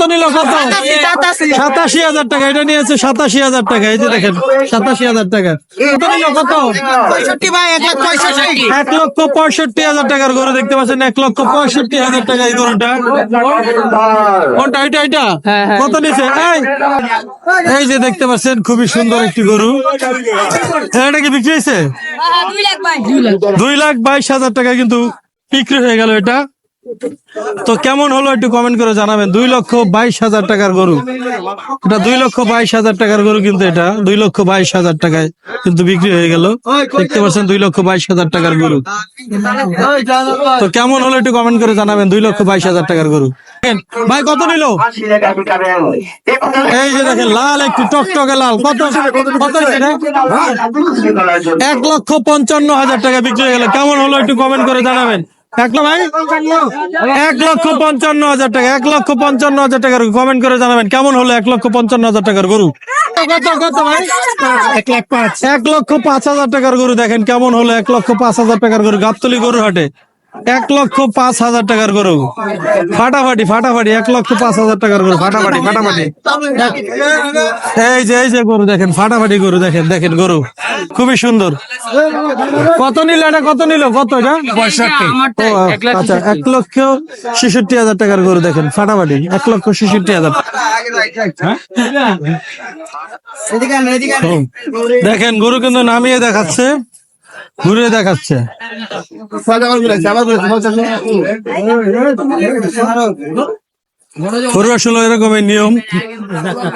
কত নিল কত সাতাশি হাজার টাকা এটা নিয়েছে সাতাশি হাজার টাকা এই যে দেখেন সাতাশি হাজার টাকা। কত নিল কত? এক লক্ষ পঁয়ষট্টি। হাজার টাকার গরু দেখতে পাচ্ছেন এক লক্ষ পঁয়ষট্টি হাজার টাকা এই গরুটা কোনটা এটা এটা? কত নিছে এই এই যে দেখতে পাচ্ছেন খুবই সুন্দর একটি গরু। এটা কি বিক্রি হয়েছে? দুই লাখ বাইশ হাজার টাকা কিন্তু বিক্রি হয়ে গেল এটা। তো কেমন হলো একটু কমেন্ট করে জানাবেন। দুই লক্ষ বাইশ হাজার টাকার গরু। এটা দুই লক্ষ বাইশ হাজার টাকার গরু কিন্তু এটা। দুই লক্ষ বাইশ হাজার টাকায় কিন্তু বিক্রি হয়ে গেল। দেখতে পাচ্ছেন দুই লক্ষ বাইশ হাজার টাকার গরু। তো কেমন হলো একটু কমেন্ট করে জানাবেন। দুই লক্ষ বাইশ হাজার টাকার গরু। ভাই, কত নিল? এই যে দেখেন, লাল, একটু টকটকে লাল। কত? কত এক লক্ষ পঞ্চান্ন হাজার টাকা বিক্রি হয়ে গেল। কেমন হলো একটু কমেন্ট করে জানাবেন। এক লক্ষ ভাই? এক লক্ষ পঞ্চান্ন হাজার টাকা এক লক্ষ পঞ্চান্ন হাজার টাকার কমেন্ট করে জানাবেন কেমন হলো এক লক্ষ পঞ্চান্ন হাজার টাকার গরু? এক লাখ পাঁচ। এক লক্ষ পাঁচ হাজার টাকার গরু দেখেন কেমন হলো এক লক্ষ পাঁচ হাজার টাকার গরু গাবতলি গরু হাটে? এক লক্ষ পাঁচ হাজার টাকার গরু। ফাটাফাটি ফাটাফাটি এক লক্ষ পাঁচ হাজার টাকার গরু। ফাটাফাটি ফাটাফাটি। এই যে এই যে গরু দেখেন ফাটাফাটি গরু দেখেন দেখেন গরু। খুবই সুন্দর। কত নিল এটা? কত নিল? কত এটা? পঁয়ষট্টি। আচ্ছা এক লক্ষ ছেষট্টি হাজার টাকার গরু দেখেন ফাটাফাটি। এক লক্ষ ছেষট্টি হাজার। দেখেন গরু কিন্তু নামিয়ে দেখাচ্ছে। ঘুরে দেখাচ্ছে। গরু আসলে এরকমের নিয়ম।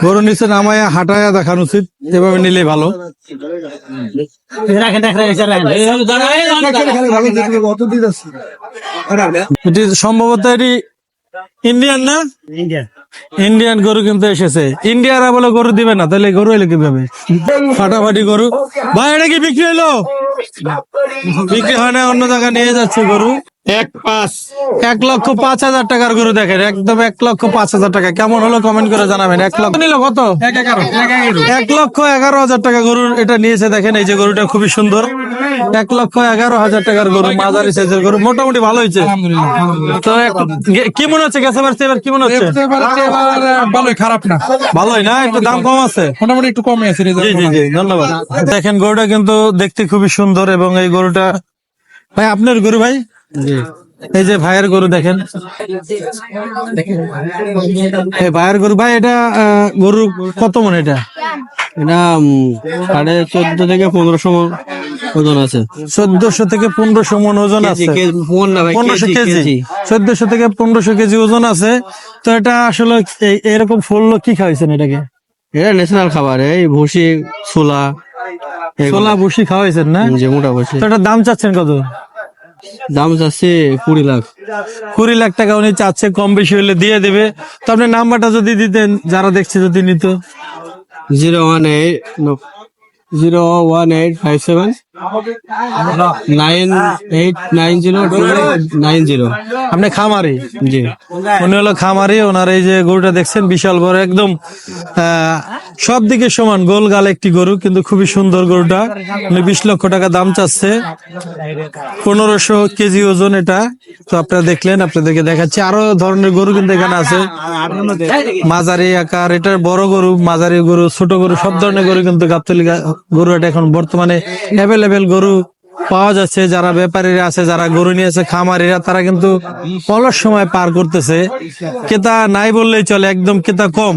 গরু নিচে নামায়া, হাঁটায়া দেখানো উচিত। এভাবে নিলে ভালো। সম্ভবত এটি ইন্ডিয়ান না? ইন্ডিয়ান। গরু কিন্তু এসেছে। ইন্ডিয়ারা বলে গরু দিবে না, তাহলে গরু এলো কীভাবে? ফাটাফাটি গরু। ভাই, এটা কি বিক্রি হলো? বিক্রি হয় না অন্য জায়গায় নিয়ে যাচ্ছে গরু। এক পাঁচ। এক লক্ষ পাঁচ হাজার টাকার গরু দেখেন একদম এক লক্ষ পাঁচ হাজার টাকা। কেমন হলো কমেন্ট করে জানাবেন। এক লক্ষ নিল কত? এক লক্ষ এগারো হাজার টাকা গরুর এটা নিয়েছে দেখেন এই যে গরুটা খুবই সুন্দর। এক লক্ষ এগারো হাজার টাকার গরু মাঝারি সাইজের গরু মোটামুটি ভালো হয়েছে। তো কি মনে হচ্ছে? গেছে এবার এবার কি মনে হচ্ছে? ভালোই খারাপ না। ভালোই না? একটু দাম কম আছে? মোটামুটি একটু কমে আছে জি জি জি ধন্যবাদ। দেখেন গরুটা কিন্তু দেখতে খুবই সুন্দর এবং এই গরুটা ভাই আপনার গরু ভাই? এই যে ভাইয়ের গরু দেখেন। এই ভাইয়ের গরু ভাই এটা গরু কত মন এটা? এটা সাড়ে চোদ্দ থেকে পনেরোশো মণ ওজন আছে। চোদ্দশো থেকে পনেরোশো মন ওজন আছে। পনেরোশো কেজি। চোদ্দশো থেকে পনেরোশো কেজি ওজন আছে। তো এটা আসলে এরকম ফুললো কি খাওয়াইছেন এটাকে? এটা ন্যাশনাল খাবার এই ভুসি ছোলা। ছোলা ভুসি খাওয়াইছেন না? যে মোটা ভুসি তো এটার দাম চাচ্ছেন কত? দাম চাচ্ছে কুড়ি লাখ। কুড়ি লাখ টাকা উনি চাচ্ছে, কম বেশি হলে দিয়ে দেবে। তো আপনি নাম্বারটা যদি দিতেন, যারা দেখছে যদি নিত। Zero one eight zero one eight five seven. Nine eight nine zero nine zero. আপনি খামারি? জি। উনি হলো খামারি ওনার এই যে গরুটা দেখছেন বিশাল বড় একদম সব দিকে সমান গোল গাল একটি গরু কিন্তু খুবই সুন্দর গরুটা। উনি বিশ লক্ষ টাকা দাম চাচ্ছে। পনেরোশো কেজি ওজন এটা। তো আপনারা দেখলেন আপনাদেরকে দেখাচ্ছি। আরও ধরনের গরু কিন্তু এখানে আছে। মাঝারি আকার এটার বড় গরু মাঝারি গরু ছোট গরু সব ধরনের গরু কিন্তু গাবতলি গরু এটা এখন বর্তমানে অ্যাভেলেবেল গরু পাওয়া যাচ্ছে, যারা ব্যাপারীরা আছে, যারা গরু নিয়ে আছে, খামারিরা, তারা কিন্তু অলস সময় পার করতেছে। কেতা নাই বললেই চলে, একদম কেতা কম।